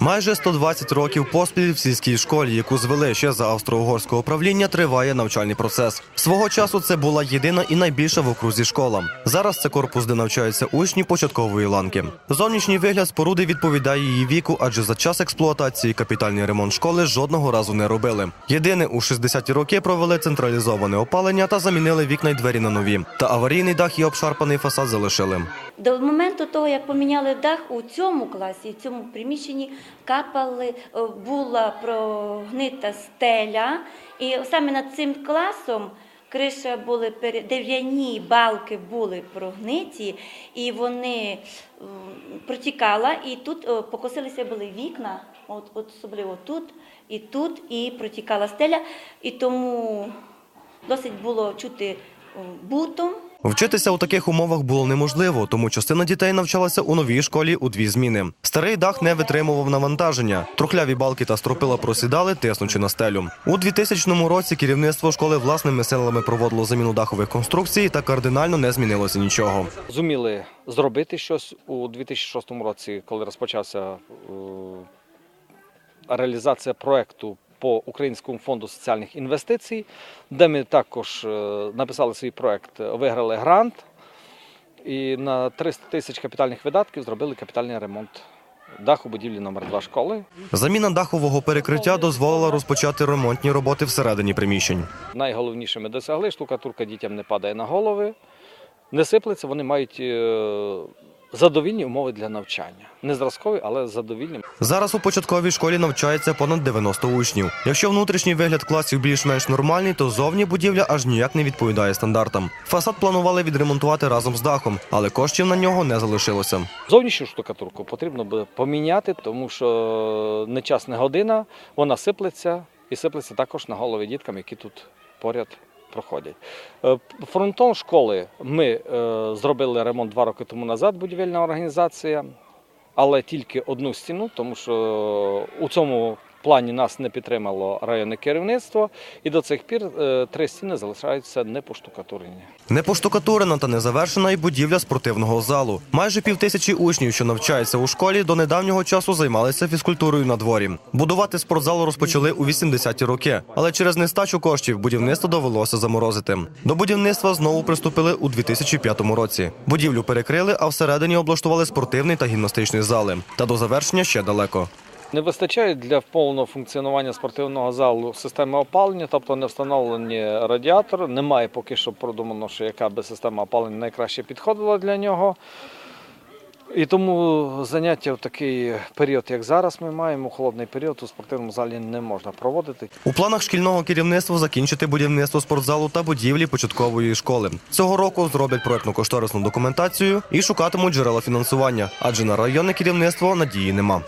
Майже 120 років поспіль в сільській школі, яку звели ще за австро-угорського правління, триває навчальний процес. Свого часу це була єдина і найбільша в окрузі школа. Зараз це корпус, де навчаються учні початкової ланки. Зовнішній вигляд споруди відповідає її віку, адже за час експлуатації капітальний ремонт школи жодного разу не робили. Єдине, у 60-ті роки провели централізоване опалення та замінили вікна й двері на нові. Та аварійний дах і обшарпаний фасад залишили. До моменту того, як поміняли дах у цьому класі, в цьому приміщенні капали, е, була прогнита стеля, і саме над цим класом криша були дерев'яні балки були прогниті, і вони м, протікала, і тут е, покосилися були вікна, от, от особливо тут і тут, і протікала стеля, і тому досить було чути е, бутом. Вчитися у таких умовах було неможливо, тому частина дітей навчалася у новій школі у дві зміни. Старий дах не витримував навантаження. Трухляві балки та стропила просідали, тиснучи на стелю. У 2000 році керівництво школи власними силами проводило заміну дахових конструкцій та кардинально не змінилося нічого. зуміли зробити щось у 2006 році, коли розпочався е, реалізація проекту по Українському фонду соціальних інвестицій, де ми також е, написали свій проект, виграли грант і на 300 тисяч капітальних видатків зробили капітальний ремонт даху будівлі номер 2 школи. Заміна дахового перекриття дозволила розпочати ремонтні роботи всередині приміщень. Найголовніше ми досягли, штукатурка дітям не падає на голови, не сиплеться, вони мають е, задовільні умови для навчання. Не зразкові, але задовільні. Зараз у початковій школі навчається понад 90 учнів. Якщо внутрішній вигляд класів більш-менш нормальний, то зовні будівля аж ніяк не відповідає стандартам. Фасад планували відремонтувати разом з дахом, але коштів на нього не залишилося. Зовнішню штукатурку потрібно буде поміняти, тому що не час, не година, вона сиплеться і сиплеться також на голови діткам, які тут поряд проходять. Е, Фронтон школи ми е, зробили ремонт два роки тому назад, будівельна організація, але тільки одну стіну, тому що у цьому плані нас не підтримало районне керівництво, і до цих пір е, три стіни залишаються не поштукатурені. Не поштукатурена та не завершена й будівля спортивного залу. Майже півтисячі учнів, що навчаються у школі, до недавнього часу займалися фізкультурою на дворі. Будувати спортзал розпочали у 80-ті роки, але через нестачу коштів будівництво довелося заморозити. До будівництва знову приступили у 2005 році. Будівлю перекрили, а всередині облаштували спортивний та гімнастичний зали. Та до завершення ще далеко. Не вистачає для повного функціонування спортивного залу системи опалення, тобто не встановлені радіатори. Немає поки що продумано, що яка би система опалення найкраще підходила для нього. І тому заняття в такий період, як зараз ми маємо, холодний період, у спортивному залі не можна проводити. У планах шкільного керівництва закінчити будівництво спортзалу та будівлі початкової школи. Цього року зроблять проектно-кошторисну документацію і шукатимуть джерела фінансування, адже на районне керівництво надії нема.